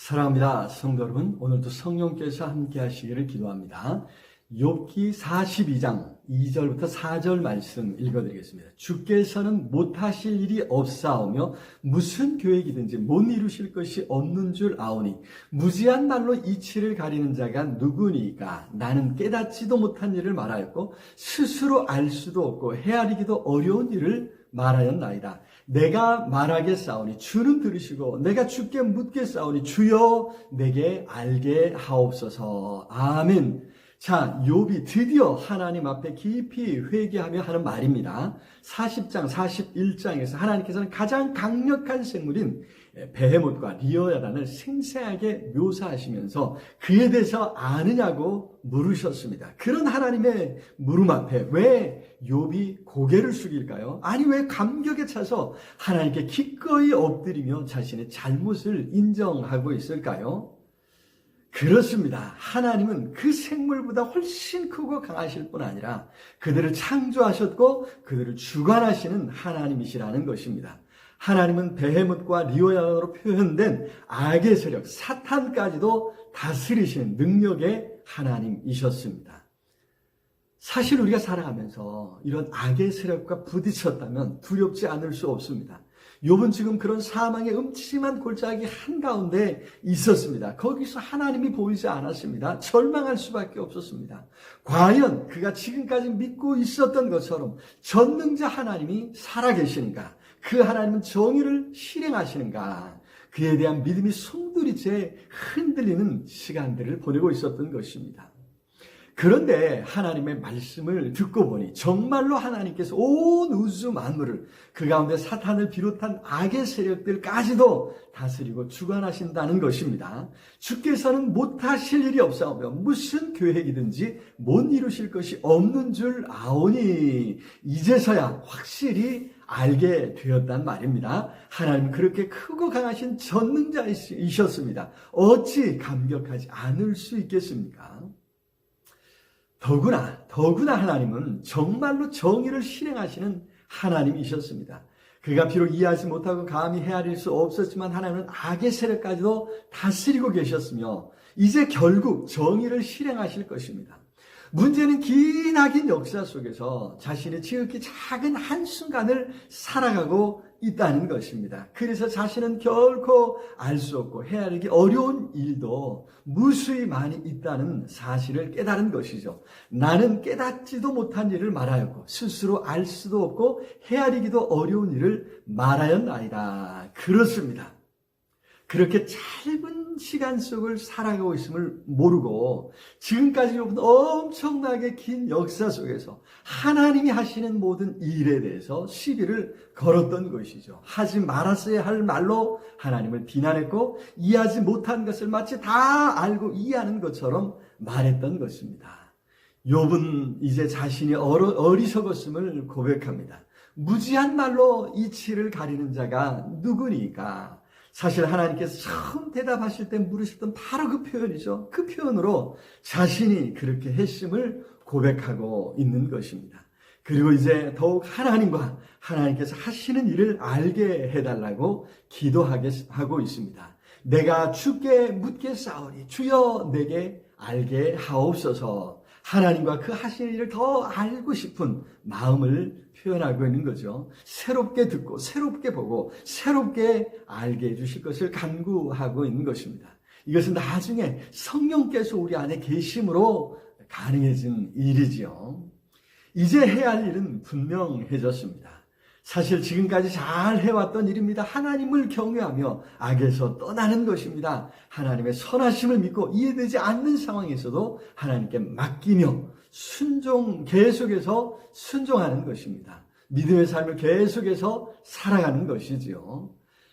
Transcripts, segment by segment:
사랑합니다. 성도 여러분, 오늘도 성령께서 함께 하시기를 기도합니다. 욥기 42장 2절부터 4절 말씀 읽어드리겠습니다. 주께서는 못하실 일이 없사오며 무슨 계획이든지 못 이루실 것이 없는 줄 아오니 무지한 말로 이치를 가리는 자가 누구니까 나는 깨닫지도 못한 일을 말하였고 스스로 알 수도 없고 헤아리기도 어려운 일을 말하였나이다. 내가 말하게 싸우니 주는 들으시고 내가 주께 묻게 싸우니 주여 내게 알게 하옵소서. 아멘. 자, 욥이 드디어 하나님 앞에 깊이 회개하며 하는 말입니다. 40장, 41장에서 하나님께서는 가장 강력한 생물인 베헤못과 리어야단을 생생하게 묘사하시면서 그에 대해서 아느냐고 물으셨습니다. 그런 하나님의 물음 앞에 왜 욥이 고개를 숙일까요? 아니 왜 감격에 차서 하나님께 기꺼이 엎드리며 자신의 잘못을 인정하고 있을까요? 그렇습니다. 하나님은 그 생물보다 훨씬 크고 강하실 뿐 아니라 그들을 창조하셨고 그들을 주관하시는 하나님이시라는 것입니다. 하나님은 베헤못과 리오야로 표현된 악의 세력, 사탄까지도 다스리시는 능력의 하나님이셨습니다. 사실 우리가 살아가면서 이런 악의 세력과 부딪혔다면 두렵지 않을 수 없습니다. 욥은 지금 그런 사망의 음침한 골짜기 한가운데 있었습니다. 거기서 하나님이 보이지 않았습니다. 절망할 수밖에 없었습니다. 과연 그가 지금까지 믿고 있었던 것처럼 전능자 하나님이 살아계시는가? 그 하나님은 정의를 실행하시는가? 그에 대한 믿음이 송두리째 흔들리는 시간들을 보내고 있었던 것입니다. 그런데 하나님의 말씀을 듣고 보니 정말로 하나님께서 온 우주 만물을 그 가운데 사탄을 비롯한 악의 세력들까지도 다스리고 주관하신다는 것입니다. 주께서는 못하실 일이 없사오며 무슨 계획이든지 못 이루실 것이 없는 줄 아오니 이제서야 확실히 알게 되었단 말입니다. 하나님 그렇게 크고 강하신 전능자이셨습니다. 어찌 감격하지 않을 수 있겠습니까? 더구나, 더구나 하나님은 정말로 정의를 실행하시는 하나님이셨습니다. 그가 비록 이해하지 못하고 감히 헤아릴 수 없었지만 하나님은 악의 세력까지도 다스리고 계셨으며 이제 결국 정의를 실행하실 것입니다. 문제는 기나긴 역사 속에서 자신의 지극히 작은 한순간을 살아가고 있다는 것입니다. 그래서 자신은 결코 알 수 없고 헤아리기 어려운 일도 무수히 많이 있다는 사실을 깨달은 것이죠. 나는 깨닫지도 못한 일을 말하였고 스스로 알 수도 없고 헤아리기도 어려운 일을 말하였나이다. 그렇습니다. 그렇게 짧은 시간 속을 살아가고 있음을 모르고 지금까지 엄청나게 긴 역사 속에서 하나님이 하시는 모든 일에 대해서 시비를 걸었던 것이죠. 하지 말았어야 할 말로 하나님을 비난했고 이해하지 못한 것을 마치 다 알고 이해하는 것처럼 말했던 것입니다. 욥은 이제 자신이 어리석었음을 고백합니다. 무지한 말로 이치를 가리는 자가 누구니까? 사실 하나님께서 처음 대답하실 때 물으셨던 바로 그 표현이죠. 그 표현으로 자신이 그렇게 했음을 고백하고 있는 것입니다. 그리고 이제 더욱 하나님과 하나님께서 하시는 일을 알게 해달라고 기도하고 있습니다. 내가 주께 묻게 싸우니 주여 내게 알게 하옵소서 하나님과 그 하시는 일을 더 알고 싶은 마음을 표현하고 있는 거죠. 새롭게 듣고, 새롭게 보고, 새롭게 알게 해주실 것을 간구하고 있는 것입니다. 이것은 나중에 성령께서 우리 안에 계심으로 가능해진 일이지요. 이제 해야 할 일은 분명해졌습니다. 사실 지금까지 잘 해왔던 일입니다. 하나님을 경외하며 악에서 떠나는 것입니다. 하나님의 선하심을 믿고 이해되지 않는 상황에서도 하나님께 맡기며 순종, 계속해서 순종하는 것입니다. 믿음의 삶을 계속해서 살아가는 것이지요.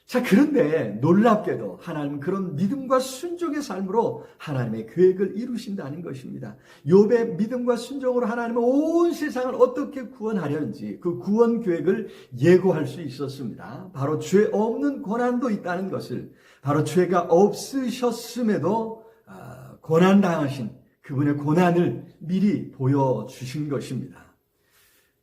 자, 그런데 놀랍게도 하나님은 그런 믿음과 순종의 삶으로 하나님의 계획을 이루신다는 것입니다. 욥의 믿음과 순종으로 하나님은 온 세상을 어떻게 구원하려는지 그 구원 계획을 예고할 수 있었습니다. 바로 죄 없는 고난도 있다는 것을 바로 죄가 없으셨음에도 아, 고난 당하신 그분의 고난을 미리 보여 주신 것입니다.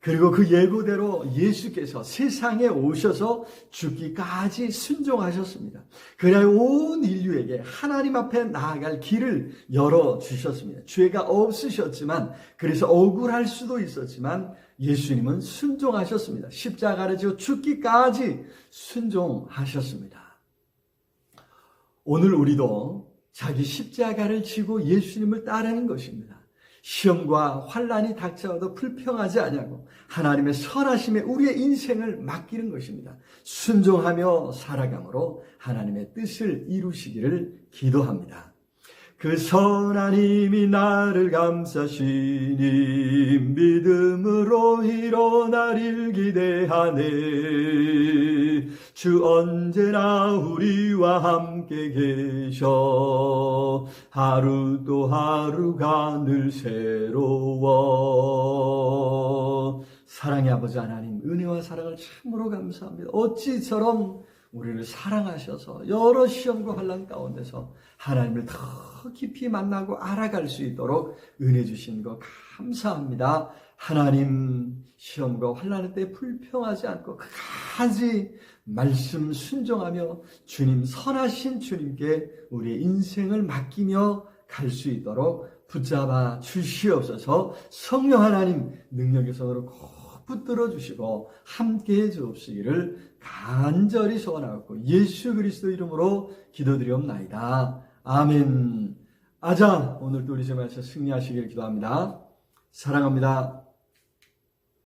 그리고 그 예고대로 예수께서 세상에 오셔서 죽기까지 순종하셨습니다. 그래야 온 인류에게 하나님 앞에 나아갈 길을 열어주셨습니다. 죄가 없으셨지만, 그래서 억울할 수도 있었지만, 예수님은 순종하셨습니다. 십자가를 지고 죽기까지 순종하셨습니다. 오늘 우리도 자기 십자가를 지고 예수님을 따르는 것입니다. 시험과 환란이 닥쳐와도 불평하지 아니하고 하나님의 선하심에 우리의 인생을 맡기는 것입니다. 순종하며 살아감으로 하나님의 뜻을 이루시기를 기도합니다. 그 선하님이 나를 감싸시니 믿음으로 일어나릴 기대하네 주 언제나 우리와 함께 계셔. 하루 또 하루가 늘 새로워. 사랑의 아버지 하나님 은혜와 사랑을 참으로 감사합니다. 어찌 저런 우리를 사랑하셔서 여러 시험과 환란 가운데서 하나님을 더 깊이 만나고 알아갈 수 있도록 은혜 주신 거 감사합니다. 하나님 시험과 환란의 때 불평하지 않고 끝까지 말씀 순종하며 주님 선하신 주님께 우리의 인생을 맡기며 갈 수 있도록 붙잡아 주시옵소서 성령 하나님 능력의 손으로 꼭 붙들어 주시고 함께 해 주옵시기를 간절히 소원하고 예수 그리스도 이름으로 기도드리옵나이다. 아멘. 아자 오늘도 우리 제마에서 승리하시길 기도합니다. 사랑합니다.